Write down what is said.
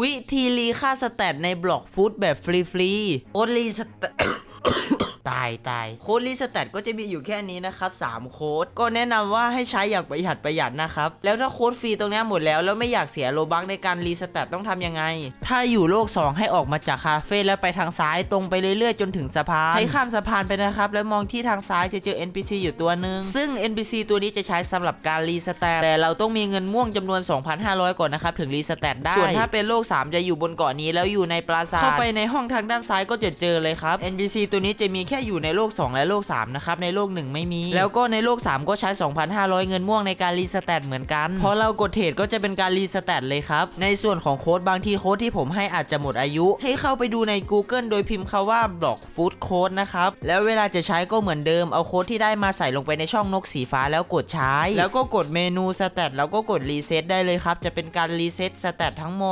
วิธีรีค่าสแตทในบล็อกฟุตแบบฟรีๆโอลีสแตท ตายตายโค้ดรีสแตทก็จะมีอยู่แค่นี้นะครับ3โค้ดก็แนะนำว่าให้ใช้อย่างประหยัดประหยัดนะครับ แล้วถ้าโค้ดฟรีตรงเนี้ยหมดแล้ว แล้วไม่อยากเสียโลบักในการรีสแตทต้องทำยังไง ถ้าอยู่โลก 2 ให้ออกมาจากคาเฟ่แล้วไปทางซ้ายตรงไปเรื่อยๆ จนถึงสะพานให้ข้ามสะพานไปนะครับ แล้วมองที่ทางซ้ายจะเจอ NPC อยู่ตัวหนึ่งซึ่ง NPC ตัวนี้จะใช้สำหรับการรีสแตทแต่เราต้องมีเงินม่วงจำนวน 2,500 ก่อนนะครับถึงรีสแตทได้ส่วนถ้าเป็นโลก 3 จะอยู่บนเกาะนี้แล้วอยู่ในปราสาทเข้าไปในห้องทางด้านซ้ายก็จะเจอเลยครับ NPC ตัวนี้จะมีแค่อยู่ในโลก 2 และโลก 3 นะครับ ในโลก 1 ไม่มี แล้วก็ในโลก 3 ก็ใช้ 2,500 เงินม่วงในการรีสแตทเหมือนกัน พอเรากดเทรดก็จะเป็นการรีสแตทเลยครับ ในส่วนของโค้ดบางทีโค้ดที่ผมให้อาจจะหมดอายุ ให้เข้าไปดูใน Google โดยพิมพ์คาว่า block food code นะครับ แล้วเวลาจะใช้ก็เหมือนเดิมเอาโค้ดที่ได้มาใส่ลงไปในช่องนกสีฟ้าแล้วกดใช้ แล้วก็กดเมนูสแตทแล้วก็กดรีเซ็ตได้เลยครับจะเป็นการรีเซ็ตสแตททั้งหมด